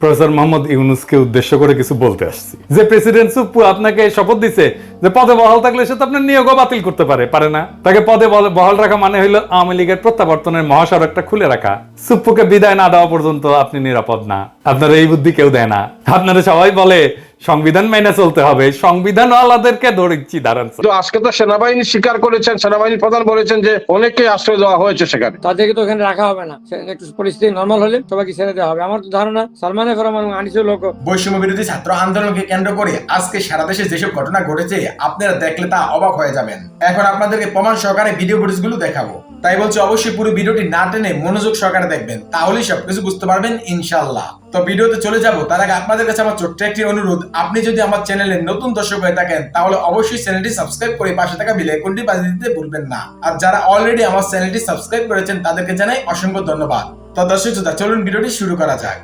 Professor Mohammad ইউনুসকে উদ্দেশ্য করে কিছু বলতে আসছি। যে প্রেসিডেন্ট আপনাকে শপথ দিছে যে পদে বহাল থাকলে সে তো আপনার নিয়োগও বাতিল করতে পারে পারে না। তাকে পদে বহাল রাখা মানে হলো আওয়ামী লীগের প্রত্যাবর্তনের মহাসড়কটা খুলে রাখা। সুপ্পুকে বিদায় না দেওয়া পর্যন্ত আপনি নিরাপদ না। আপনার এই বুদ্ধি কেউ দেয় না। আপনারা সবাই বলে সংবিধান মেনে চলতে হবে। সংবিধান আলাদেরকে ধরেছি দাঁড়ান। তো আজকে তো সেনাবাহিনী স্বীকার করেছেন সেনাবাহিনী প্রধান বলেছেন যে অনেককে আশ্রয় দেওয়া হয়েছে সেখানে। তাদেরকে তো ওখানে রাখা হবে না। একটু পরিস্থিতি নর্মাল হলে সবাইকে ছেড়ে দেওয়া হবে। আমার তো ধারণা সালমানের ফরমান আনিসুল লোক বৈষম্য বিরোধী ছাত্র আন্দোলনকে কেন্দ্র করে আজকে সারা দেশে যেসব ঘটনা ঘটেছে আপনারা দেখলে তা অবাক হয়ে যাবেন। এখন আপনাদেরকে প্রমাণ সহকারে ভিডিও ফুটেজগুলো দেখাবো। তাই বলছি অবশ্যই পুরো ভিডিওটি না টেনে মনোযোগ সহকারে দেখবেন। তাহলেই সবকিছু বুঝতে পারবেন ইনশাল্লাহ তো ভিডিওতে চলে যাব। তার আগে আপনাদের কাছে আমার ছোট্ট একটি অনুরোধ। আপনি যদি আমার চ্যানেলে নতুন দর্শক হয়ে থাকেন তাহলে অবশ্যই চ্যানেলটি সাবস্ক্রাইব করে পাশে থাকা বেল আইকনটি বাজিয়ে দিতে ভুলবেন না। আর যারা অলরেডি আমার চ্যানেলটি সাবস্ক্রাইব করেছেন তাদেরকে জানাই অসংখ্য ধন্যবাদ। তো দর্শক শ্রোতা, চলুন ভিডিওটি শুরু করা যাক।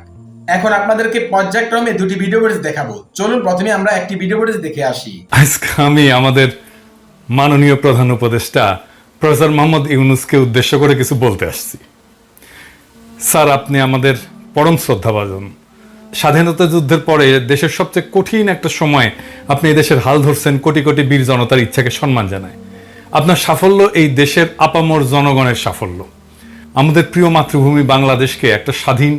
এখন আপনাদেরকে পর্যায়ক্রমে দুটি ভিডিও ফুটেজ দেখাবো। চলুন প্রথমে আমরা একটি ভিডিও ফুটেজ দেখে আসি। আজকে আমি আমাদের মাননীয় প্রধান উপদেষ্টা প্রফেসর মোহাম্মদ ইউনুসকে উদ্দেশ্য করে কিছু বলতে আসছি। স্যার আপনি আমাদের পরম শ্রদ্ধাভাজন। স্বাধীনতা যুদ্ধের পরে দেশের সবচেয়ে কঠিন একটা সময় আপনি দেশের হাল ধরছেন কোটি কোটি বীর জনতার ইচ্ছাকে সম্মান জানায়। আপনার সাফল্য এই দেশের আপামর জনগণের সাফল্য। আমাদের প্রিয় মাতৃভূমি বাংলাদেশকে একটা স্বাধীন,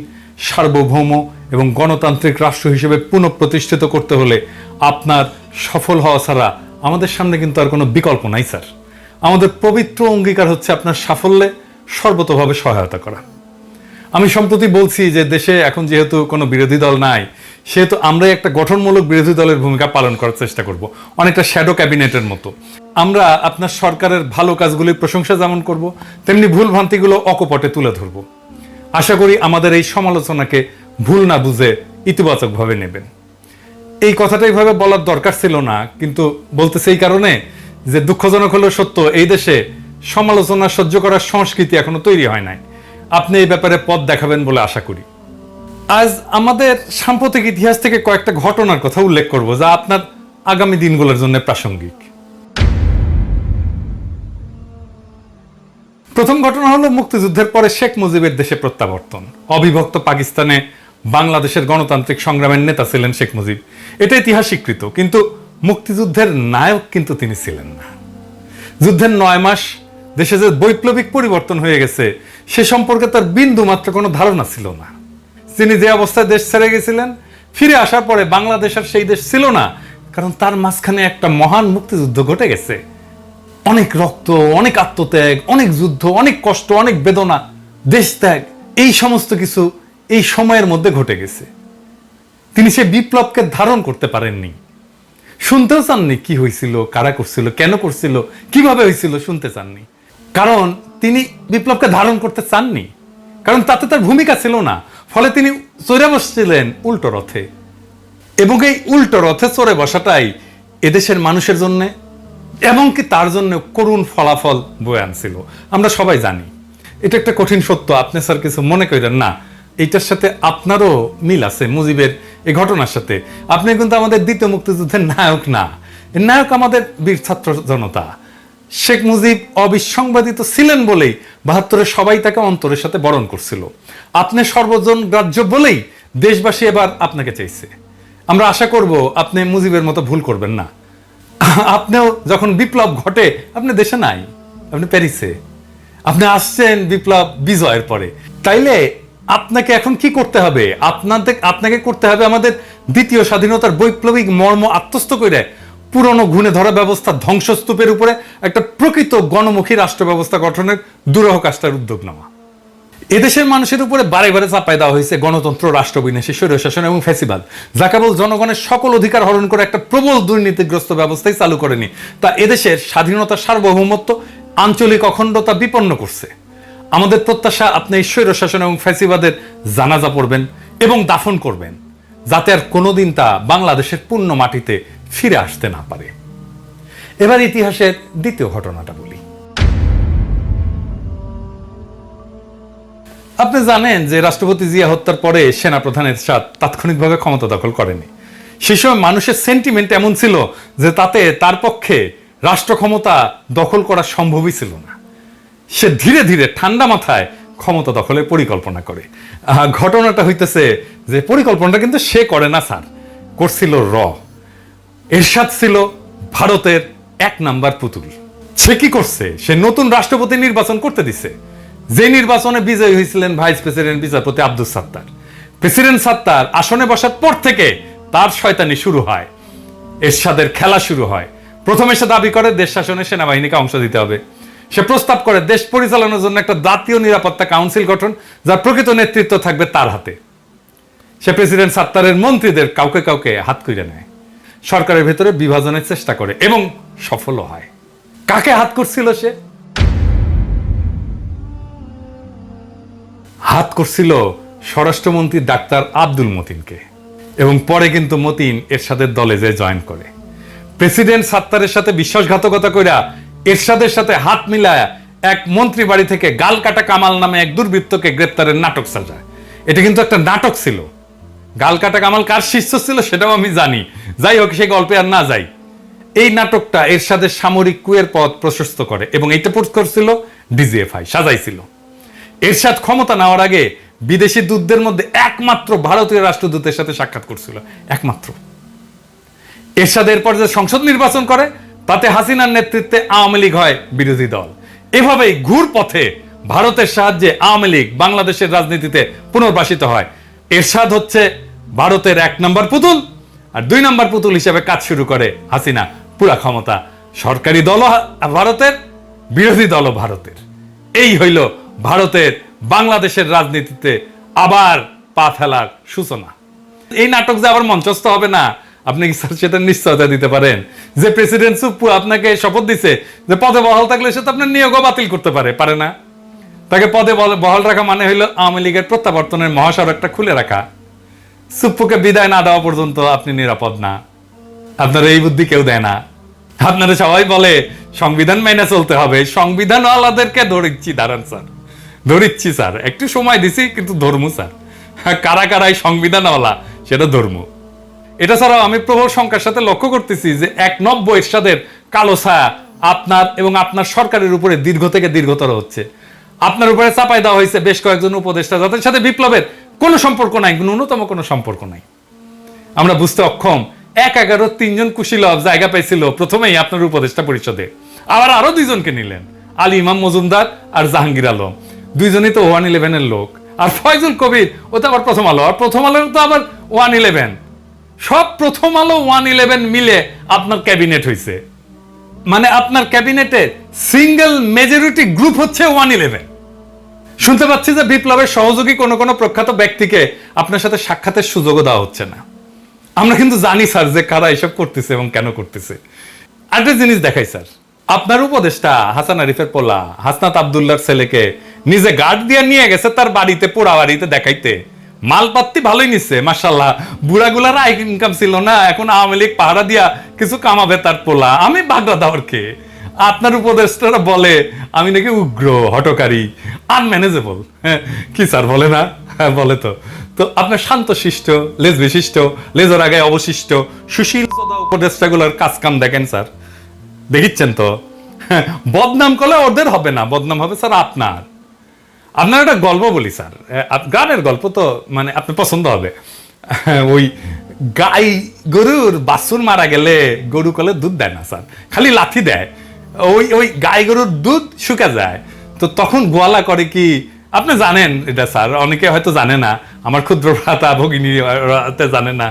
সার্বভৌম এবং গণতান্ত্রিক রাষ্ট্র হিসেবে পুনঃপ্রতিষ্ঠিত করতে হলে আপনার সফল হওয়া ছাড়া আমাদের সামনে কিন্তু আর কোনো বিকল্প নাই, স্যার। আমাদের পবিত্র অঙ্গীকার হচ্ছে আপনার সাফল্যে সর্বতভাবে সহায়তা করা। আমি সম্প্রতি বলছি যে দেশে এখন যেহেতু কোনো বিরোধী দল নাই, সেহেতু আমরাই একটা গঠনমূলক বিরোধী দলের ভূমিকা পালন করার চেষ্টা করব, অনেকটা শ্যাডো ক্যাবিনেটের মতো। আমরা আপনার সরকারের ভালো কাজগুলির প্রশংসা যেমন করব, তেমনি ভুল ভ্রান্তিগুলো অকপটে তুলে ধরব। আশা করি আমাদের এই সমালোচনাকে ভুল না বুঝে ইতিবাচকভাবে নেবেন। এই কথাটা এইভাবে বলার দরকার ছিল না, কিন্তু বলতেছে এই কারণে যে দুঃখজনক হলো সত্য, এই দেশে সমালোচনা সহ্য করার সংস্কৃতি এখনও তৈরি হয় নাই। আপনি এই ব্যাপারে পথ দেখাবেন বলে আশা করি। আজ আমাদের সাম্প্রতিক ইতিহাস থেকে কয়েকটা ঘটনার কথা উল্লেখ করব যা আপনার আগামী দিনগুলোর জন্য প্রাসঙ্গিক। প্রথম ঘটনা হলো মুক্তিযুদ্ধের পরে শেখ মুজিবের দেশে প্রত্যাবর্তন। অবিভক্ত পাকিস্তানে বাংলাদেশের গণতান্ত্রিক সংগ্রামের নেতা ছিলেন শেখ মুজিব। এটা ইতিহাস স্বীকৃত কিন্তু মুক্তিযুদ্ধের নায়ক কিন্তু তিনি ছিলেন না। যুদ্ধের নয় মাস দেশে যে বৈপ্লবিক পরিবর্তন হয়ে গেছে সে সম্পর্কে তার বিন্দু মাত্র কোনো ধারণা ছিল না। তিনি যে অবস্থায় দেশ ছেড়ে গেছিলেন, ফিরে আসার পরে বাংলাদেশ আর সেই দেশ ছিল না, কারণ তার মাঝখানে একটা মহান মুক্তিযুদ্ধ ঘটে গেছে। অনেক রক্ত, অনেক আত্মত্যাগ, অনেক যুদ্ধ, অনেক কষ্ট, অনেক বেদনা দেশ ত্যাগ এই সমস্ত কিছু এই সময়ের মধ্যে ঘটে গেছে। তিনি সে বিপ্লবকে ধারণ করতে পারেননি। শুনতেও চাননি কি হয়েছিল, কারা করছিল, কেন করছিল, কীভাবে হয়েছিল, শুনতে চাননি। কারণ তিনি বিপ্লবকে ধারণ করতে চাননি। কারণ তাতে তার ভূমিকা ছিল না। ফলে তিনি চড়ে বসছিলেন উল্টো রথে। এবং এই উল্টো রথে চড়ে বসাটাই এদেশের মানুষের জন্য এমনকি তার জন্য করুণ ফলাফল বয়ে আনছিল। আমরা সবাই জানি, এটা একটা কঠিন সত্য। আপনি স্যার কিছু মনে করেন না এইটার সাথে আপনারও মিল আছে মুজিবের এই ঘটনার সাথে। আপনি কিন্তু আমাদের দ্বিতীয় মুক্তিযুদ্ধের নায়ক না। নায়ক আমাদের বীর ছাত্র জনতা। শেখ মুজিব অবিসংবাদিত ছিলেন বলেই বাহাত্তরে সবাই তাকে অন্তরের সাথে বরণ করছিল। আপনি সর্বজন গ্রাহ্য বলেই দেশবাসী এবার আপনাকে চাইছে। আমরা আশা করব আপনি মুজিবের মতো ভুল করবেন না। আপনিও যখন বিপ্লব ঘটে, আপনি দেশে নাই, আপনি প্যারিসে। আপনি আসছেন বিপ্লব বিজয়ের পরে। তাইলে আপনাকে এখন কি করতে হবে? আপনাদের, আপনাকে করতে হবে আমাদের দ্বিতীয় স্বাধীনতার বৈপ্লবিক মর্ম আত্মস্থ করে পুরনো ঘুণে ধরা ব্যবস্থা ধ্বংসস্তূপের উপরে একটা প্রকৃত গণমুখী রাষ্ট্র ব্যবস্থা গঠনের দুরহ কাজটার উদ্যোগ নেওয়া এদেশের মানুষের উপরে বারে বারে চাপাই দেওয়া হয়েছে গণতন্ত্র রাষ্ট্র বিনাশী স্বৈরশাসন এবং ফ্যাসিবাদ যা কেবল জনগণের সকল অধিকার হরণ করে একটা প্রবল দুর্নীতিগ্রস্ত ব্যবস্থাই চালু করেনি, তা এদেশের স্বাধীনতা, সার্বভৌমত্ব, আঞ্চলিক অখণ্ডতা বিপন্ন করছে। আমাদের প্রত্যাশা আপনি এই স্বৈরশাসন এবং ফ্যাসিবাদের জানাজা পড়বেন এবং দাফন করবেন, যাতে আর কোনোদিন তা বাংলাদেশের পূর্ণ মাটিতে ফিরে আসতে না পারে। এবার ইতিহাসের দ্বিতীয় ঘটনাটা বলি। আপনি জানেন যে রাষ্ট্রপতি জিয়া হত্যার পরে সেনাপ্রধানের সাথ তাৎক্ষণিকভাবে ক্ষমতা দখল করেনি। সে সময় মানুষের সেন্টিমেন্ট এমন ছিল যে তাতে তার পক্ষে রাষ্ট্র ক্ষমতা দখল করা সম্ভবই ছিল না। সে ধীরে ধীরে ঠান্ডা মাথায় ক্ষমতা দখলের পরিকল্পনা করে। ঘটনাটা হইতেছে যে পরিকল্পনাটা কিন্তু সে করে না, স্যার। করছিল র। এরশাদ ছিল ভারতের এক নাম্বার পুতুল। সে কি করছে? সে নতুন রাষ্ট্রপতি নির্বাচন করতে দিছে। যে নির্বাচনে বিজয়ী হয়েছিলেন ভাইস প্রেসিডেন্ট বিচারপতি আব্দুল সাত্তার। প্রেসিডেন্ট সাত্তার আসনে বসার পর থেকে তার শয়তানি শুরু হয়। এরশাদের খেলা শুরু হয়। প্রথমে সে দাবি করে, দেশ শাসনে সেনাবাহিনীকে অংশ দিতে হবে। সে প্রস্তাব করে, দেশ পরিচালনার জন্য একটা জাতীয় নিরাপত্তা কাউন্সিল গঠন, যার প্রকৃত নেতৃত্ব থাকবে তার হাতে। সে প্রেসিডেন্ট সাত্তারের মন্ত্রীদের কাউকে কাউকে হাত কইরে নেয়। সরকারের ভেতরে বিভাজনের চেষ্টা করে এবং সফলও হয়। কাকে হাত করছিল সে? হাত করছিল স্বরাষ্ট্রমন্ত্রী ডাক্তার আব্দুল মতিনকে এবং পরে কিন্তু মতিন এরশাদের দলে যে জয়েন করে। প্রেসিডেন্ট সাত্তারের সাথে বিশ্বাসঘাতকতা কইরা এরশাদের সাথে হাত মিলায় এক মন্ত্রী বাড়ি থেকে গাল কাটা কামাল নামে এক দুর্বৃত্তকে গ্রেপ্তারের নাটক সাজায়। এটা কিন্তু একটা নাটক ছিল। গাল কাটা কামাল কার শিষ্য ছিল সেটাও আমি জানি। যাই হোক, সে গল্পে আর না যাই। এই নাটকটা এরশাদের সামরিক কুয়ের পথ প্রশস্ত করে এবং এইটা পোস্ট করছিল ডিজিএফআই, সাজাইছিল। এরশাদ ক্ষমতা নেওয়ার আগে বিদেশি দূতদের মধ্যে একমাত্র ভারতীয় রাষ্ট্রদূতের সাথে সাক্ষাৎ করছিল, একমাত্র। এরশাদ এরপর যে সংসদ নির্বাচন করে, তাতে হাসিনার নেতৃত্বে আওয়ামী লীগ হয় বিরোধী দল। এভাবেই ঘুর পথে ভারতের সাহায্যে আওয়ামী লীগ বাংলাদেশের রাজনীতিতে পুনর্বাসিত হয়। এরশাদ হচ্ছে ভারতের এক নম্বর পুতুল আর দুই নম্বর পুতুল হিসেবে কাজ শুরু করে হাসিনা। পুরা ক্ষমতা সরকারি দল ভারতের, বিরোধী দল ভারতের। এই হইল ভারতের, বাংলাদেশের রাজনীতিতে আবার পা ফেলার সূচনা। এই নাটক যে আবার মঞ্চস্থ হবে না, আপনি কি সেটা নিশ্চয়তা দিতে পারেন? যে প্রেসিডেন্ট সুপ্পু আপনাকে শপথ দিছে যে পদে বহাল থাকলে সে তো আপনার নিয়োগও বাতিল করতে পারে পারে না। তাকে পদে বহাল রাখা মানে হইল আওয়ামী লীগের প্রত্যাবর্তনের মহাসড়কটা খুলে রাখা। সুপ্পুকে বিদায় না দেওয়া পর্যন্ত আপনি নিরাপদ না। আপনার এই বুদ্ধি কেউ দেয় না। আপনারা সবাই বলে সংবিধান মেনে চলতে হবে। সংবিধান আলাদেরকে ধরিচ্ছি দাঁড়ান স্যার। ধরিচ্ছি স্যার। একটু সময় দিছি কিন্তু ধর্ম স্যার। হ্যাঁ, কারা কারাই সংবিধানওয়ালা সেটা ধর্ম। এটা ছাড়াও আমি প্রবল সংখ্যার সাথে লক্ষ্য করতেছি যে এক নব্য এরশাদের কালো ছায়া আপনার এবং আপনার সরকারের উপরে দীর্ঘ থেকে দীর্ঘতর হচ্ছে। আপনার উপরে চাপাই দেওয়া হয়েছে বেশ কয়েকজন উপদেষ্টা যাদের সাথে বিপ্লবের কোনো সম্পর্ক নাই ন্যূনতম কোনো সম্পর্ক নাই। আমরা বুঝতে অক্ষম, এক এগারো তিনজন কুশীলভ জায়গা পাইছিল, প্রথমেই আপনার উপদেষ্টা পরিষদে। আবার আরও দুইজনকে নিলেন, আলী ইমাম মজুমদার আর জাহাঙ্গীর আলম। দুইজনই তো ওয়ান ইলেভেনের লোক। আর ফয়জুল কবির, ও তো আবার প্রথম আলো, আর প্রথম আলোর তো আবার ওয়ান ইলেভেন। সব প্রথম আলো ওয়ান ইলেভেন মিলে আপনার ক্যাবিনেট হয়েছে মানে আপনার ক্যাবিনেটে সিঙ্গেল মেজরিটি গ্রুপ হচ্ছে ওয়ান ইলেভেন। শুনতে পাচ্ছি যে বিপ্লবের সহযোগী কোনো কোনো প্রখ্যাত ব্যক্তিকে আপনার সাথে সাক্ষাতের সুযোগও দেওয়া হচ্ছে না। আমরা কিন্তু জানি, স্যার, যে কারা এসব করতেছে এবং কেন করতেছে। একটা জিনিস দেখাই, স্যার। আপনার উপদেষ্টা হাসান আরিফের পোলা হাসনাত আবদুল্লার ছেলেকে নিজে গার্ড দিয়ে নিয়ে গেছে তার বাড়িতে, পোড়া বাড়িতে দেখাইতে। মালপাত্তি ভালোই নিচ্ছে মাসাল্লাহ বুড়াগুলার আই ইনকাম ছিল না, এখন আওয়ামী লীগ পাহারা দিয়া কিছু কামাবে তার পোলা। আমি বাগড়া দেওয়ার কে? আপনার উপদেষ্টারা বলে আমি নাকি উগ্র হটকারী আনম্যানেজেবল হ্যাঁ কি স্যার বলে না? হ্যাঁ বলে তো। তো আপনার শান্ত শিষ্ট লেজ বিশিষ্ট লেজর আগে অবশিষ্ট সুশীল উপদেষ্টাগুলোর কাজ কাম দেখেন স্যার। দেখিচ্ছেন তো? হ্যাঁ, বদনাম করলে ওদের হবে না বদনাম হবে স্যার আপনার। আপনার একটা গল্প বলি স্যার। গানের গল্প তো মানে আপনার পছন্দ হবে। ওই গাই গরুর বাছুর মারা গেলে গরু কলে দুধ দেয় না স্যার খালি লাথি দেয়। ওই ওই গাই গরুর দুধ শুকা যায়। তো তখন গোয়ালা করে কি, আপনি জানেন এটা স্যার, অনেকে হয়তো জানে না, আমার ক্ষুদ্র ভ্রাতা ভগিনী জানে না।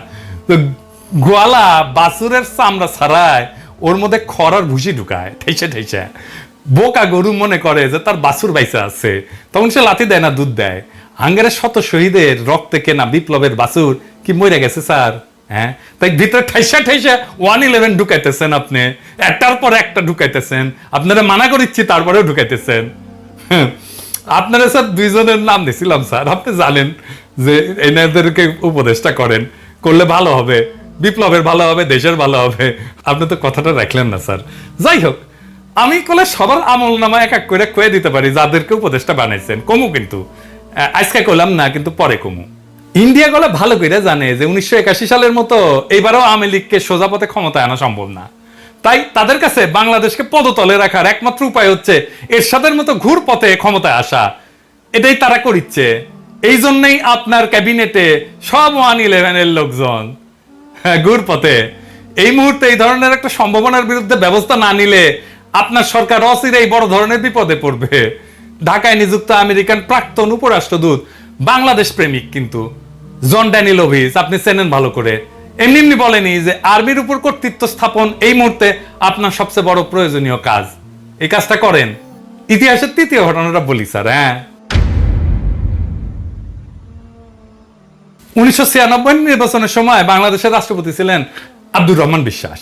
তো গোয়ালা বাছুরের চামড়া ছাড়ায় ওর মধ্যে খড়ার ভুসি ঢুকায় ঠেসে ঠেসে বোকা গরু মনে করে যে তার বাছুর বাইসা আছে। তখন সে লাথি দেয় না, দুধ দেয়। হাঙ্গারের শত শহীদের রক্তে কেনা বিপ্লবের বাছুর কি মরে গেছে স্যার? হ্যাঁ? তাই ভিতরে ওয়ান ইলেভেন ঢুকাইতেছেন আপনি। একটার পর একটা ঢুকাইতেছেন। আপনারা মানা করিচ্ছি তারপরেও ঢুকাইতেছেন। হ্যাঁ, আপনারা স্যার দুইজনের নাম দিছিলাম স্যার। আপনি জানেন যে এনাদেরকে উপদেশটা করেন। করলে ভালো হবে। বিপ্লবের ভালো হবে দেশের ভালো হবে। আপনি তো কথাটা রাখলেন না স্যার। যাই হোক আমি কলে সবার আমল নামা এক এক করে কয়ে দিতে পারি যাদেরকে উপদেশটা বানাইছেন। কমু কিন্তু। আজকে করলাম না কিন্তু পরে কমু। ইন্ডিয়া গলে ভালো করে জানে যে উনিশশো একাশি সালের মতো এইবারও আওয়ামী লীগকে সোজা পথে ক্ষমতায় আনা সম্ভব না। তাই তাদের কাছে বাংলাদেশকে পদতলে রাখার একমাত্র উপায় হচ্ছে এরশাদের মতো ঘুর পথে ক্ষমতায় আসা। এটাই তারা করিচ্ছে। এই জন্যই আপনার ক্যাবিনেটে সব ওয়ান ইলেভেনের লোকজন হ্যাঁ, ঘুর পথে। এই মুহূর্তে এই ধরনের একটা সম্ভাবনার বিরুদ্ধে ব্যবস্থা না নিলে আপনার সরকার অচিরেই বড় ধরনের বিপদে পড়বে। ঢাকায় নিযুক্ত আমেরিকান প্রাক্তন উপরাষ্ট্রদূত বাংলাদেশ প্রেমিক কিন্তু। জন ড্যানিলোভিস আপনি চেনেন ভালো করে। এমনি এমনি বলেনি যে আর্মির উপর কর্তৃত্ব স্থাপন এই মুহূর্তে আপনার সবচেয়ে বড় প্রয়োজনীয় কাজ। এই কাজটা করেন। ইতিহাসের তৃতীয় ঘটনাটা বলি, স্যার হ্যাঁ। উনিশশো ছিয়ানব্বই নির্বাচনের সময় বাংলাদেশের রাষ্ট্রপতি ছিলেন আব্দুর রহমান বিশ্বাস।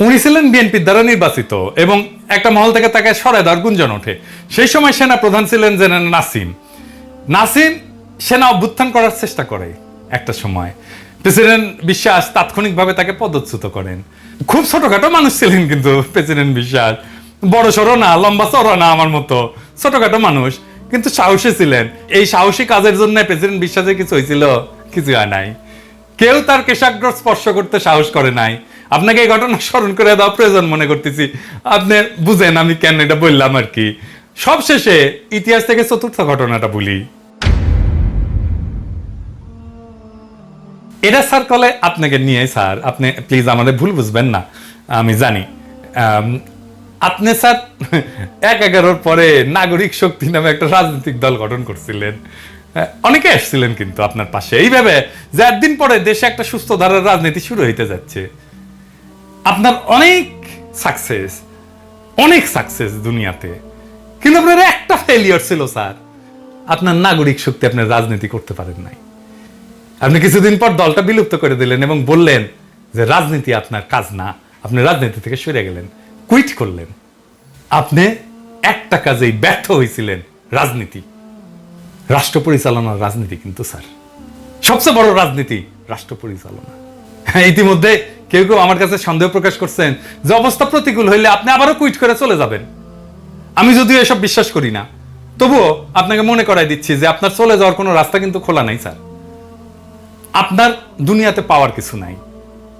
উনি ছিলেন বিএনপির দ্বারা নির্বাচিত এবং একটা মহল থেকে তাকে সরাই দেওয়ার গুঞ্জন ওঠে। সেই সময় সেনা প্রধান ছিলেন জেনারেল নাসিম। নাসিম সেনা অভ্যুত্থান করার চেষ্টা করে। একটা সময়। প্রেসিডেন্ট বিশ্বাস তাৎক্ষণিকভাবে তাকে পদচ্যুত করেন। খুব ছোটখাটো মানুষ ছিলেন কিন্তু প্রেসিডেন্ট বিশ্বাস। বড় সড়ো না, লম্বা চড়ো না আমার মতো, ছোটখাটো মানুষ। কিন্তু সাহসী ছিলেন। এই সাহসী কাজের জন্য প্রেসিডেন্ট বিশ্বাসের কিছু হয়েছিল, কিছু হয় নাই। কেউ তার কেশাগ্র স্পর্শ করতে সাহস করে নাই। আপনাকে এই ঘটনা স্মরণ করে দেওয়া প্রয়োজন মনে করতেছি। আপনি বুঝেন আমি কেন এটা বললাম আর কি। সবশেষে ইতিহাস থেকে চতুর্থ ঘটনাটা বলি। এটা স্যার কলে আপনাকে নিয়ে স্যার। আপনি প্লিজ আমাদের ভুল বুঝবেন না। আমি জানি। আপনি স্যার এক এগারোর পরে নাগরিক শক্তি নামে একটা রাজনৈতিক দল গঠন করছিলেন। অনেকে আসছিলেন কিন্তু আপনার পাশে। এইভাবে যে একদিন পরে দেশে একটা সুস্থ ধারার রাজনীতি শুরু হইতে যাচ্ছে। আপনার অনেক সাকসেস অনেক সাকসেস দুনিয়াতে। কিন্তু আপনার একটা ফেলিয়ার ছিল স্যার। আপনার নাগরিক শক্তি আপনার রাজনীতি করতে পারেন নাই। আপনি কিছুদিন পর দলটা বিলুপ্ত করে দিলেন এবং বললেন যে রাজনীতি আপনার কাজ না আপনি রাজনীতি থেকে সরে গেলেন কুইট করলেন। আপনি একটা কাজেই ব্যর্থ হয়েছিলেন রাজনীতি। রাষ্ট্র পরিচালনার রাজনীতি কিন্তু স্যার। সবচেয়ে বড় রাজনীতি রাষ্ট্র পরিচালনা। হ্যাঁ, ইতিমধ্যে কেউ কেউ আমার কাছে সন্দেহ প্রকাশ করছেন যে অবস্থা প্রতিকূল হইলে আপনি আবারও কুইট করে চলে যাবেন। আমি যদিও এসব বিশ্বাস করি না তবুও আপনাকে মনে করাই দিচ্ছি যে আপনার চলে যাওয়ার কোনো রাস্তা কিন্তু খোলা নাই স্যার। আপনার দুনিয়াতে পাওয়ার কিছু নাই।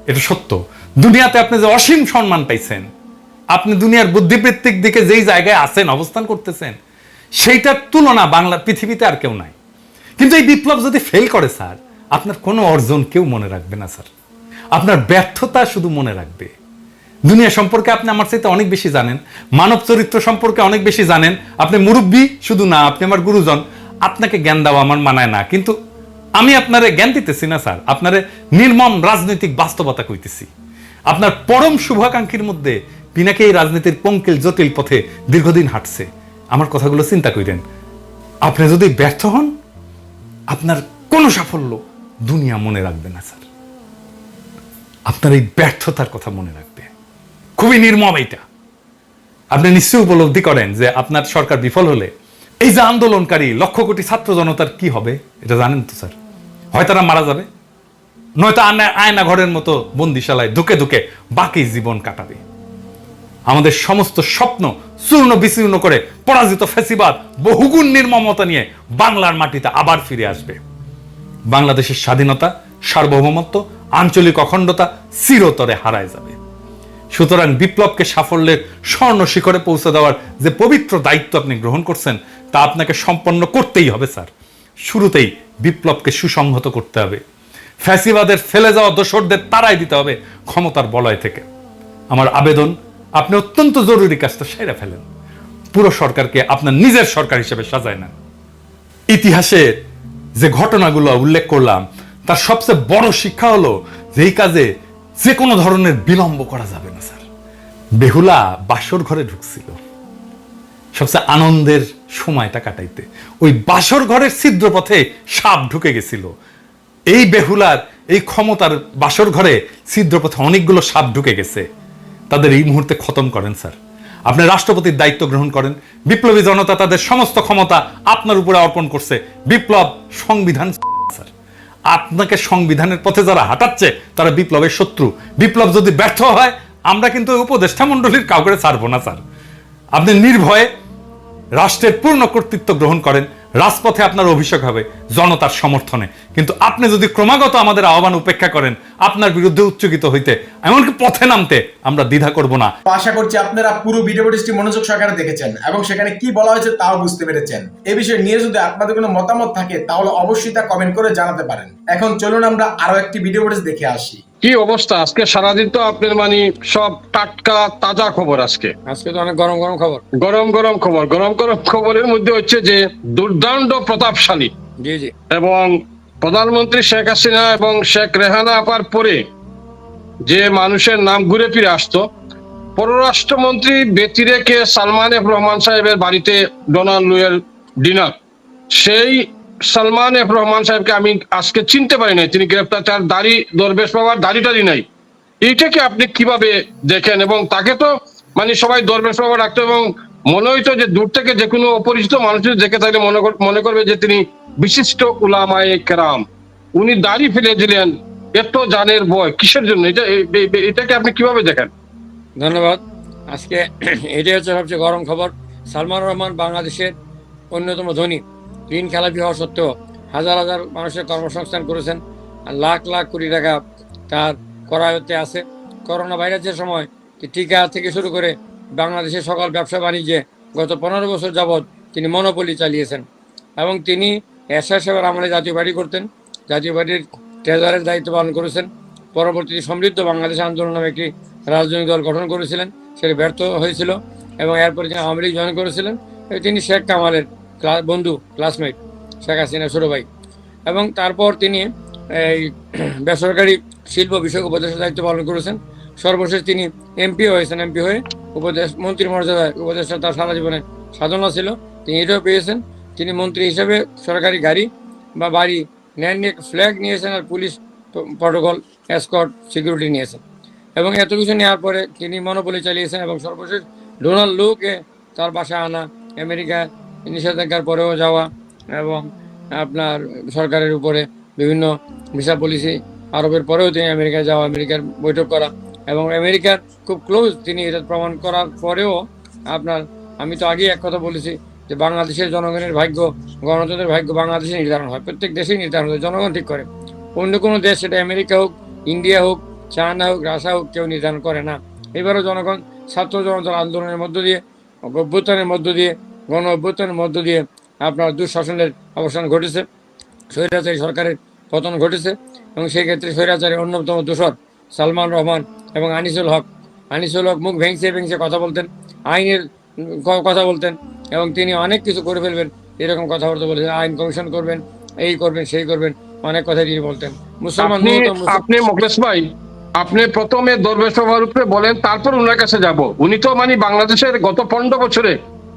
এটা সত্য। দুনিয়াতে আপনি যে অসীম সম্মান পাইছেন, আপনি দুনিয়ার বুদ্ধিবৃত্তিক দিকে যেই জায়গায় আছেন, অবস্থান করতেছেন, সেইটার তুলনা বাংলা পৃথিবীতে আর কেউ নাই। কিন্তু এই বিপ্লব যদি ফেল করে, স্যার, আপনার কোনো অর্জন কেউ মনে রাখবে না, স্যার। আপনার ব্যর্থতা শুধু মনে রাখবে। দুনিয়া সম্পর্কে আপনি আমার চাইতে অনেক বেশি জানেন, মানব চরিত্র সম্পর্কে অনেক বেশি জানেন, আপনি মুরব্বী শুধু না, আপনি আমার গুরুজন, আপনাকে জ্ঞান দেওয়া আমার মানায় না। কিন্তু আমি আপনারে জ্ঞান দিতেছি না, স্যার। আপনারে নির্মম রাজনৈতিক বাস্তবতা কইতেছি। আপনার পরম শুভাকাঙ্ক্ষীর মধ্যে পিনাকে এই রাজনীতির পঙ্কিল জটিল পথে দীর্ঘদিন হাঁটছে। আমার কথাগুলো চিন্তা করেন আপনি যদি ব্যর্থ হন, আপনার কোনো সাফল্য দুনিয়া মনে রাখবে না, স্যার। আপনার এই ব্যর্থতার কথা মনে রাখবে। খুবই নির্মম এইটা। আপনি নিশ্চয়ই উপলব্ধি করেন যে আপনার সরকার বিফল হলে এই যে আন্দোলনকারী, লক্ষ কোটি ছাত্র জনতার কি হবে? এটা জানেন তো, স্যার। হয় তারা মারা যাবে? নয়তো আয়না ঘরের মতো বন্দিশালায় ধুকে ধুকে বাকি জীবন কাটাবে। আমাদের সমস্ত স্বপ্ন চূর্ণ বিচূর্ণ করে পরাজিত ফেসিবাদ, বহুগুণ নির্মমতা নিয়ে বাংলার মাটিতে আবার ফিরে আসবে। বাংলাদেশের স্বাধীনতা, সার্বভৌমত্ব, আঞ্চলিক অখণ্ডতা চিরতরে হারায় যাবে। সুতরাং বিপ্লবকে সাফল্যের স্বর্ণ শিখরে পৌঁছে দেওয়ার যে পবিত্র দায়িত্ব আপনি গ্রহণ করছেন তা আপনাকে সম্পন্ন করতেই হবে, স্যার। শুরুতেই বিপ্লবকে সুসংহত করতে হবে। ফ্যাসিবাদের ফেলে যাওয়া দোসরদের তারাই দিতে হবে ক্ষমতার বলয় থেকে। আমার আবেদন, আপনি অত্যন্ত জরুরি কাজটা সেরে ফেলেন। পুরো সরকারকে আপনার নিজের সরকার হিসেবে সাজায় না ইতিহাসের যে ঘটনাগুলো উল্লেখ করলাম, তার সবচেয়ে বড় শিক্ষা হলো যে এই কাজে যে কোনো ধরনের বিলম্ব করা যাবে না, স্যার। বেহুলা বাসর ঘরে ঢুকছিল। সবচেয়ে আনন্দের সময়টা কাটাইতে। ওই বাসর ঘরের ছিদ্র পথে সাপ ঢুকে গেছিল। এই বেহুলার, এই ক্ষমতার বাসর ঘরে ছিদ্র পথে অনেকগুলো সাপ ঢুকে গেছে। তাদের এই মুহূর্তে খতম করেন, স্যার। আপনি রাষ্ট্রপতির দায়িত্ব গ্রহণ করেন। বিপ্লবী জনতা তাদের সমস্ত ক্ষমতা আপনার উপরে অর্পণ করছে। বিপ্লব সংবিধান, স্যার। আপনাকে সংবিধানের পথে যারা হাঁটাচ্ছে, তারা বিপ্লবের শত্রু। বিপ্লব যদি ব্যর্থ হয়, আমরা কিন্তু উপদেষ্টা মণ্ডলীর কাউকে ছাড়বো না, স্যার। আপনি নির্ভয়ে রাষ্ট্রের পূর্ণ কর্তৃত্ব গ্রহণ করেন, রাজপথে আপনার অভিষেক হবে, জনতার সমর্থনে। কিন্তু আপনি যদি ক্রমাগত আমাদের আহ্বান উপেক্ষা করেন, আপনার বিরুদ্ধে উচ্চকিত হইতে, এমনকি পথে নামতে, আমরা দ্বিধা করব না। আশা করছি আপনারা পুরো ভিডিও ফুটেজটি মনোযোগ সহকারে দেখেছেন এবং সেখানে কি বলা হয়েছে তাও বুঝতে পেরেছেন। এ বিষয়ে নিয়ে যদি আপনাদের কোনো মতামত থাকে, তাহলে অবশ্যই তা কমেন্ট করে জানাতে পারেন। এখন চলুন আমরা আরও একটি ভিডিও দেখে আসি। কি অবস্থা? আজকে সারাদিন তো আপনার মানে সব টাটকা তাজা খবর আজকে। আজকে তো অনেক গরম গরম খবর। গরম গরম খবর। গরম গরম খবরের মধ্যে হচ্ছে যে দুর্দান্ত প্রতাপশালী জি জি। এবং প্রধানমন্ত্রী শেখ হাসিনা এবং শেখ রেহানা আপার পরে যে মানুষের নাম ঘুরে ফিরে আসতো পররাষ্ট্রমন্ত্রী ব্যতি রেখে সালমান এফ রহমান সাহেবের বাড়িতে ডোনাল্ড লুয়ের ডিনার। সেই সালমান এফ রহমান সাহেবকে আমি আজকে চিনতে পারি নাই। তিনি গ্রেপ্তার, তার দাড়ি দরবেশ বাবার দাড়ি টাড়ি নাই। এইটাকে আপনি কীভাবে দেখেন? এবং তাকে তো মানে সবাই দরবেশ বাবা রাখতো এবং মনে হইতো যে দূর থেকে যে কোনো অপরিচিত মানুষ দেখে থাকলে মনে কর- করবে যে তিনি বিশিষ্ট উলামায়ে কেরাম। উনি দাড়ি ফেলে দিলেন, এত জানের বয় কিসের জন্য? এটা এটাকে আপনি কীভাবে দেখেন? ধন্যবাদ। আজকে এটাই হচ্ছে সবচেয়ে গরম খবর। সালমান রহমান বাংলাদেশের অন্যতম ধনী। ঋণ খেলাপি হওয়া সত্ত্বেও হাজার হাজার মানুষের কর্মসংস্থান করেছেন লাখ লাখ কোটি টাকা তার করায়ত্তে আছে। করোনা ভাইরাসের সময় টিকা থেকে শুরু করে বাংলাদেশের সকল ব্যবসা বাণিজ্যে গত পনেরো বছর যাবৎ তিনি মনোপলি চালিয়েছেন এবং তিনি এরশাদ সাহেবের আমলে জাতীয় পার্টি করতেন। জাতীয় পার্টির ট্রেজারের দায়িত্ব পালন করেছেন। পরবর্তীতে সমৃদ্ধ বাংলাদেশ আন্দোলন নামে একটি রাজনৈতিক দল গঠন করেছিলেন। সেটি ব্যর্থ হয়েছিল এবং এরপরে তিনি আওয়ামী লীগ জয়েন করেছিলেন। তিনি শেখ কামালের বন্ধু ক্লাসমেট শেখ হাসিনা ছোট ভাই। এবং তারপর তিনি এই বেসরকারি শিল্প বিষয়ক উপদেষ্টার দায়িত্ব পালন করেছেন। সর্বশেষ তিনি এমপি হয়েছেন, এমপি হয়ে উপদেশ মন্ত্রী মর্যাদায় উপদেষ্টা তার সারা জীবনে সাধনা ছিল। তিনি এটাও পেয়েছেন। তিনি মন্ত্রী হিসেবে সরকারি গাড়ি বা বাড়ি নেন নিয়ে ফ্ল্যাগ নিয়েছেন আর পুলিশ প্রটোকল এসকট সিকিউরিটি নিয়েছেন। এবং এত কিছু নেওয়ার পরে তিনি মনোবলি চালিয়েছেন এবং সর্বশেষ ডোনাল্ড লুকে তার বাসা আনা আমেরিকা নিষেধাজ্ঞার পরেও যাওয়া এবং আপনার সরকারের উপরে বিভিন্ন ভিসা পলিসি আরোপের পরেও তিনি আমেরিকায় যাওয়া, আমেরিকার বৈঠক করা এবং আমেরিকার খুব ক্লোজ তিনি এটা প্রমাণ করার পরেও আপনার, আমি তো আগেই এক কথা বলেছি যে বাংলাদেশের জনগণের ভাগ্য, গণতন্ত্রের ভাগ্য বাংলাদেশে নির্ধারণ হয়, প্রত্যেক দেশেই নির্ধারণ হয়, জনগণ ঠিক করে। অন্য কোনো দেশ, সেটা আমেরিকা হোক, ইন্ডিয়া হোক, চায়না হোক, রাশিয়া হোক, কেউ নির্ধারণ করে না। এবারও জনগণ, ছাত্র জনতার আন্দোলনের মধ্য দিয়ে, অভ্যুত্থানের মধ্য দিয়ে গণ অভ্যুত্থানের মধ্য দিয়ে আপনার দুঃশাসনের অবসান ঘটেছে স্বৈরাচারী সরকারের পতন ঘটেছে এবং সেই ক্ষেত্রে স্বৈরাচারের অন্যতম দোষর সালমান রহমান এবং আনিসুল হক। আনিসুল হক মুখ ভেঙচে ভেঙচে কথা বলতেন আইনের কথা বলতেন এবং তিনি অনেক কিছু করে ফেলবেন এরকম কথাবার্তা বলেছেন আইন কমিশন করবেন এই করবেন সেই করবেন অনেক কথাই তিনি বলতেন। মুসলমান আপনি মূলত মুসলিম- আপনি মোখলেস ভাই আপনি প্রথমে দরবেশ বাবার উপরে বলেন তারপর ওনার কাছে যাব। উনি তো মানে বাংলাদেশের গত পনেরো বছরে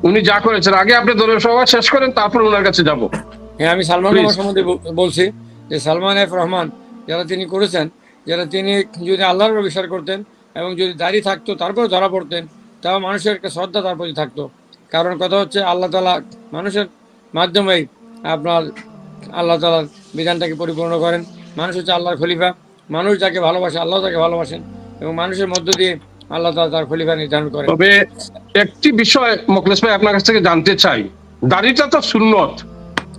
উনি যা করেছেন আগে আপনি দরবেশ সভা শেষ করেন তারপর ওনার কাছে যাব। হ্যাঁ আমি সালমান. রহমান সম্বন্ধে বলছি যে সালমান এফ রহমান যারা তিনি করেছেন যারা তিনি যদি আল্লাহর বিশ্বাস করতেন এবং যদি দাড়ি থাকতো তারপরে ধরা পড়তেন তাও মানুষের একটা শ্রদ্ধা তার প্রতি থাকতো। কারণ কথা হচ্ছে আল্লাহ তালা মানুষের মাধ্যমেই আপনার আল্লাহ তালার বিধানটাকে পরিপূর্ণ করেন। মানুষ হচ্ছে আল্লাহর খলিফা। মানুষ যাকে ভালোবাসে আল্লাহ তাকে ভালোবাসেন। এবং মানুষের মধ্য দিয়ে আল্লাহ তালা তার খলিফা নির্ধারণ করেন। তবে একটি বিষয় মোখলেস ভাই আপনার কাছ থেকে জানতে চাই। দাড়িটা তো সুন্নত।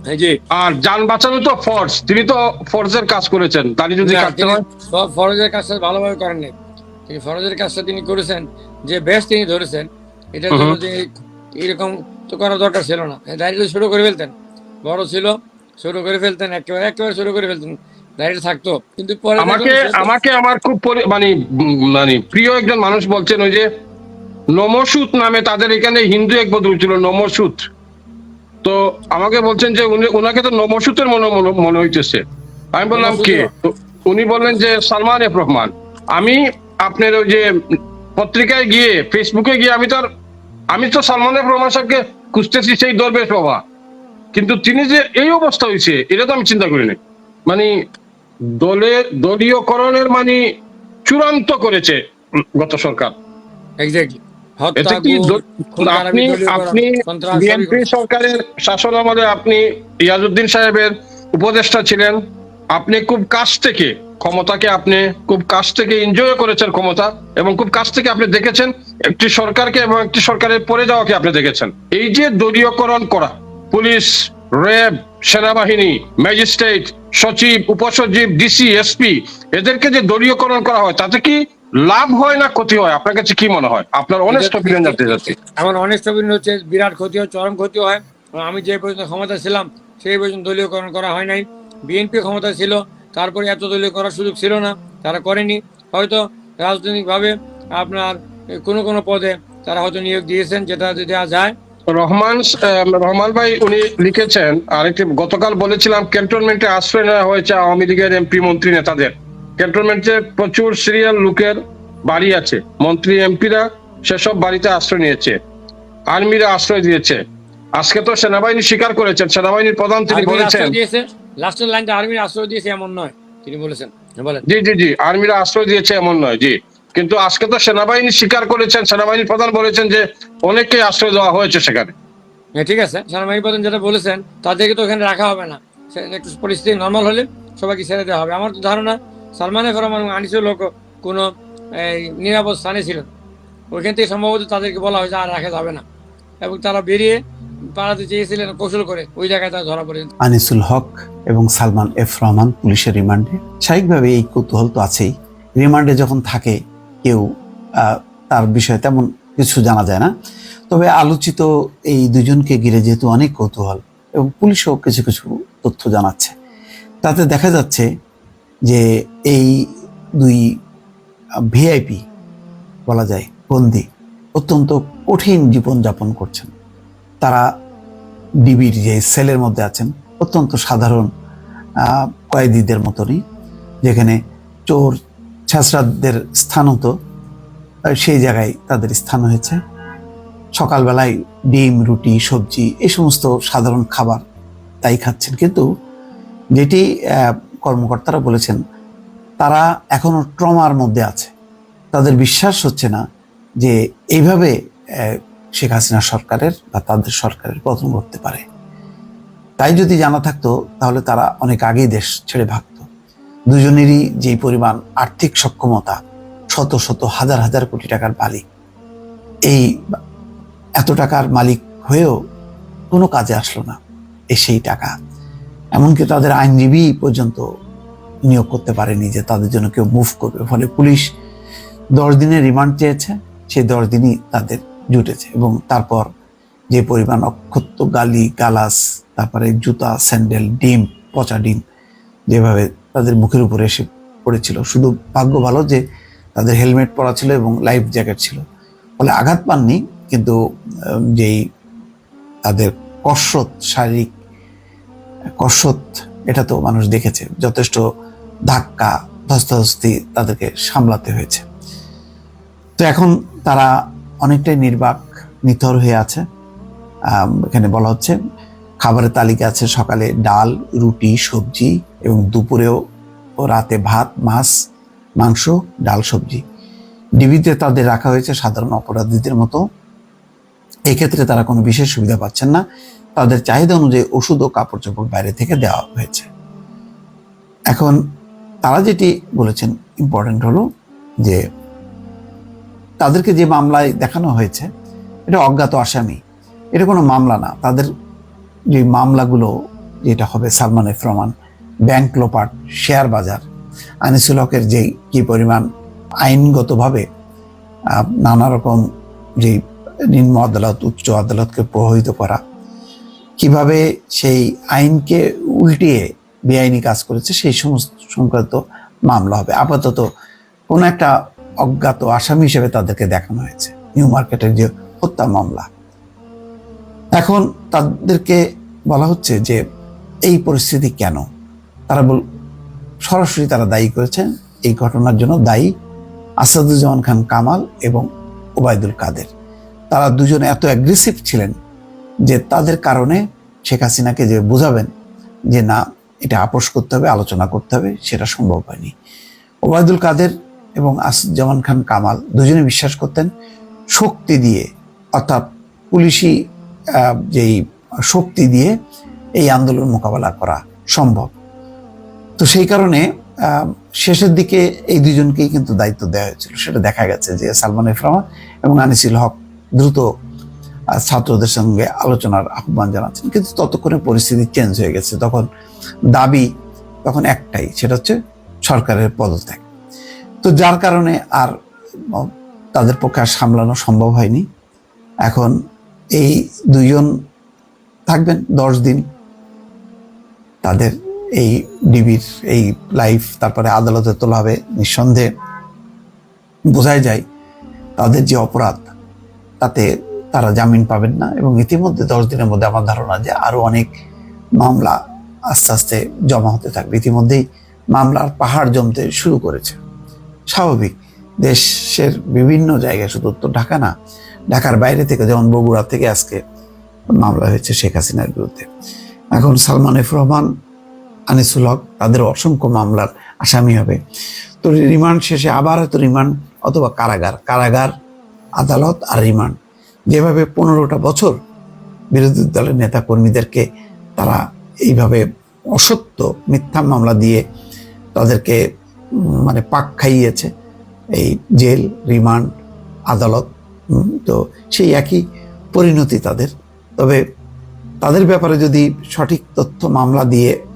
হ্যাঁ আর যান বাঁচানো তো ফর্জ। তিনি তো ফর্জের কাজ করেছেন। দাড়ি যদি কাটতে হয়। ফরজের কাজটা ভালোভাবে করেননি তিনি ফরজের কাজটা তিনি করেছেন। যে বেশ তিনি ধরেছেন জন্য এরকম তো করা দরকার ছিল না। দাঁড়িয়ে শুরু করে ফেলতেন। বড় ছিল শুরু করে ফেলতেন একেবারে একেবারে শুরু করে ফেলতেন। দাঁড়িয়ে থাকতো। কিন্তু পরে আমাকে আমাকে আমার খুব মানে মানে প্রিয় একজন মানুষ বলছেন ওই যে নমসুত নামে তাদের এখানে হিন্দু এক বদল ছিল নমসুত। তো আমাকে বলছেন যে উনি ওনাকে তো নমসুতের মনে মনে- হইতেছে। আমি বললাম কে? উনি বললেন যে সালমান এফ রহমান। আমি আপনার ওই যে পত্রিকায় গিয়ে ফেসবুকে গিয়ে আমি তো আমি তো সালমান এফ রহমান সাহেবকে খুঁজতেছি সেই দরবেশ বাবা। কিন্তু তিনি যে এই অবস্থা হয়েছে এটা তো আমি চিন্তা করিনি মানে দলের দলীয়করণের মানে চূড়ান্ত করেছে গত সরকার। আপনি আপনি বিএনপি সরকারের শাসন আমলে আপনি ইয়াজউদ্দিন সাহেবের উপদেষ্টা ছিলেন। আপনি খুব কাছ থেকে ক্ষমতাকে আপনি খুব কাছ থেকে এনজয় করেছেন ক্ষমতা এবং খুব কাছ থেকে আপনি দেখেছেন একটি সরকারকে এবং একটি সরকারের পরে যাওয়াকে আপনি দেখেছেন। এই যে দলীয়করণ করা পুলিশ র্যাব সেনাবাহিনী ম্যাজিস্ট্রেট সচিব উপসচিব ডিসি এসপি এদেরকে যে দলীয়করণ করা হয় তাতে কি লাভ হয় না ক্ষতি হয়? আপনার কাছে কি মনে হয়? আপনার অনেস্ট অপিনিয়ন জানতে চাচ্ছি। আমার অনেক অভিনয় হচ্ছে বিরাট ক্ষতি হয় চরম ক্ষতি হয়। আমি যে পর্যন্ত ক্ষমতা ছিলাম সেই পর্যন্ত দলীয়করণ করা হয় নাই। বিএনপি ক্ষমতা ছিল তারপরে এত দলীয় করার সুযোগ ছিল না তারা করেনি। হয়তো রাজনৈতিকভাবে আপনার কোনো কোনো পদে তারা হয়তো নিয়োগ দিয়েছেন যেটা দেওয়া যায় রহমান রহমান ভাই উনি লিখেছেন আরেকটি গতকাল বলেছিলাম ক্যান্টনমেন্টে আশ্রয় নেওয়া হয়েছে আওয়ামী লীগের এমপি মন্ত্রী নেতাদের। ক্যান্টনমেন্টে প্রচুর সিরিয়াল লোকের বাড়ি আছে। মন্ত্রী এমপিরা সেসব বাড়িতে আশ্রয় নিয়েছে। আর্মিরা আশ্রয় দিয়েছে। আজকে তো সেনাবাহিনী স্বীকার করেছেন সেনাবাহিনীর প্রধান তিনি বলেছেন। আশ্রয় দিয়েছে লাস্টের লাইনটা আর্মির আশ্রয় দিয়েছে এমন নয় তিনি বলেছেন। জি জি জি আর্মিরা আশ্রয় দিয়েছে এমন নয় জি। কিন্তু আজকে তো সেনাবাহিনী স্বীকার করেছেন সেনাবাহিনীর প্রধান বলেছেন যে অনেককে আশ্রয় দেওয়া হয়েছে সেখানে। হ্যাঁ ঠিক আছে। সেনাবাহিনী প্রধান যেটা বলেছেন তাদেরকে তো ওখানে রাখা হবে না। সে- একটু পরিস্থিতি নর্মাল হলে সবাইকে ছেড়ে দেওয়া হবে। আমার তো ধারণা সালমান এফ রহমান এবং আনিসুল লোক কোনো এই নিরাপদ স্থানে ছিলেন ওইখান থেকে সম্ভবত তাদেরকে বলা হয়েছে আর রাখা যাবে না। এবং তারা বেরিয়ে পালাতে চেয়েছিলেন কৌশল করে। ওই জায়গায় তারা ধরা পড়ে আনিসুল হক এবং সালমান এফ রহমান পুলিশের রিমান্ডে। স্বাভাবিকভাবে এই কৌতূহল তো আছেই। রিমান্ডে যখন থাকে কেউ তার বিষয়ে তেমন কিছু জানা যায় না। তবে আলোচিত এই দুজনকে ঘিরে যেহেতু অনেক কৌতূহল এবং পুলিশও কিছু কিছু তথ্য জানাচ্ছে। তাতে দেখা যাচ্ছে যে এই দুই ভিআইপি বলা যায়, বন্দি অত্যন্ত কঠিন জীবনযাপন করছেন। তারা ডিবির যে সেলের মধ্যে আছেন, অত্যন্ত সাধারণ কয়েদিদের মতনই, যেখানে চোর ছাসরাদের স্থান হতো সেই জায়গায় তাদের স্থান হয়েছে। সকালবেলায় ডিম, রুটি, সবজি এই সমস্ত সাধারণ খাবার তাই খাচ্ছেন। কিন্তু যেটি কর্মকর্তারা বলেছেন, তারা এখনও ট্রমার মধ্যে আছে। তাদের বিশ্বাস হচ্ছে না যে এইভাবে শেখ হাসিনা সরকারের বা তাদের সরকারের পতন ঘটতে পারে। তাই যদি জানা থাকতো, তাহলে তারা অনেক আগেই দেশ ছেড়ে ভাগত দুজনেরই যেই পরিমাণ আর্থিক সক্ষমতা, শত শত হাজার হাজার কোটি টাকার মালিক। এই এত টাকার মালিক হয়েও কোনো কাজে আসলো না এই সেই টাকা। এমনকি তাদের আইনজীবী পর্যন্ত নিয়োগ করতে পারেনি যে তাদের জন্য কেউ মুভ করবে। ফলে পুলিশ দশ দিনের রিমান্ড চেয়েছে, সেই দশ দিনই তাদের জুটেছে এবং তারপর যে পরিমাণ অক্ষত্য, গালি, গালাস, তারপরে জুতা, স্যান্ডেল, ডিম, পচা ডিম যেভাবে তাদের মুখের উপরে এসে পড়েছিল। শুধু ভাগ্য ভালো যে তাদের হেলমেট পরা ছিল এবং লাইফ জ্যাকেট ছিল। ফলে আঘাত পাননি, কিন্তু যেই তাদের কসরত, শারীরিক কসরত, এটা তো মানুষ দেখেছে। যথেষ্ট ধাক্কা, ধস্তাধস্তি তাদেরকে সামলাতে হয়েছে। তো এখন তারা অনেকটাই নির্বাক, নিথর হয়ে আছে। এখানে বলা হচ্ছে, খাবারের তালিকা আছে সকালে ডাল, রুটি, সবজি এবং দুপুরেও ও রাতে ভাত, মাছ, মাংস, ডাল, সবজি। ডিবিতে তাদের রাখা হয়েছে সাধারণ অপরাধীদের মতো। এক্ষেত্রে তারা কোনো বিশেষ সুবিধা পাচ্ছেন না। তাদের চাহিদা অনুযায়ী ওষুধ ও কাপড় চোপড় বাইরে থেকে দেওয়া হয়েছে। এখন তারা যেটি বলেছেন ইম্পর্টেন্ট হলো যে তাদেরকে যে মামলায় দেখানো হয়েছে, এটা অজ্ঞাত আসামি। এটা কোনো মামলা না। তাদের যে মামলাগুলো, যেটা হবে সালমান এফ রহমান ব্যাংক লোপাট শেয়ার বাজার আনিসুল হকের যে কি পরিমাণ আইনগতভাবে নানা রকম যে নিম্ন আদালত, উচ্চ আদালতকে প্রভাবিত করা, কীভাবে সেই আইনকে উল্টিয়ে বেআইনি কাজ করেছে, সেই সমস্ত সংক্রান্ত মামলা হবে। আপাতত কোনো একটা অজ্ঞাত আসামি হিসেবে তাদেরকে দেখানো হয়েছে, নিউ মার্কেটের যে হত্যা মামলা। এখন তাদেরকে বলা হচ্ছে যে, এই পরিস্থিতি কেন? তারা বল সরাসরি তারা দায়ী করেছেন। এই ঘটনার জন্য দায়ী আসাদুজ্জামান খান কামাল এবং ওবায়দুল কাদের। তারা দুজনে এত অ্যাগ্রেসিভ ছিলেন যে তাদের কারণে শেখ হাসিনাকে যে বোঝাবেন যে না, এটা আপোষ করতে হবে, আলোচনা করতে হবে, সেটা সম্ভব হয়নি। ওবায়দুল কাদের এবং আসুজ্জামান খান কামাল দুজনে বিশ্বাস করতেন শক্তি দিয়ে, অর্থাৎ পুলিশি যেই শক্তি দিয়ে এই আন্দোলন মোকাবেলা করা সম্ভব। তো সেই কারণে শেষের দিকে এই দুজনকেই কিন্তু দায়িত্ব দেওয়া হয়েছিল। সেটা দেখা গেছে যে সালমান এফ রহমান এবং আনিসুল হক দ্রুত ছাত্রদের সঙ্গে আলোচনার আহ্বান জানাচ্ছেন। কিন্তু ততক্ষণে পরিস্থিতি চেঞ্জ হয়ে গেছে। তখন দাবি তখন একটাই, সেটা হচ্ছে সরকারের পদত্যাগ। তো যার কারণে আর তাদের পক্ষে আর সামলানো সম্ভব হয়নি। এখন এই দুজন থাকবেন দশ দিন। তাদের এই ডিবির এই লাইফ তারপরে আদালতে তোলা হবে নিঃসন্দেহে। বোঝাই যায় তাদের যে অপরাধ, তাতে তারা জামিন পাবেন না এবং ইতিমধ্যে দশ দিনের মধ্যে আমার ধারণা যে আরও অনেক মামলা আস্তে আস্তে জমা হতে থাকবে। ইতিমধ্যেই মামলার পাহাড় জমতে শুরু করেছে। স্বাভাবিক, দেশের বিভিন্ন জায়গায়, শুধু তো ঢাকা না, ঢাকার বাইরে থেকে যেমন বগুড়া থেকে আজকে মামলা হয়েছে শেখ হাসিনার বিরুদ্ধে। এখন সালমান এফ রহমান আনিসুল হক, তাদের অসংখ্য মামলার আসামি হবে। তো রিমান্ড শেষে আবার হয়তো রিমান্ড অথবা কারাগার কারাগার, আদালত আর রিমান্ড। যেভাবে পনেরোটা বছর বিরোধী দলের নেতা কর্মীদেরকে তারা এইভাবে অসত্য মিথ্যা মামলা দিয়ে তাদেরকে মানে পাক খাইয়েছে, এই জেল, রিমান্ড, আদালত তো সেই একই পরিণতি তাদের। তবে তাদের ব্যাপারে যদি সঠিক তথ্য মামলা দিয়ে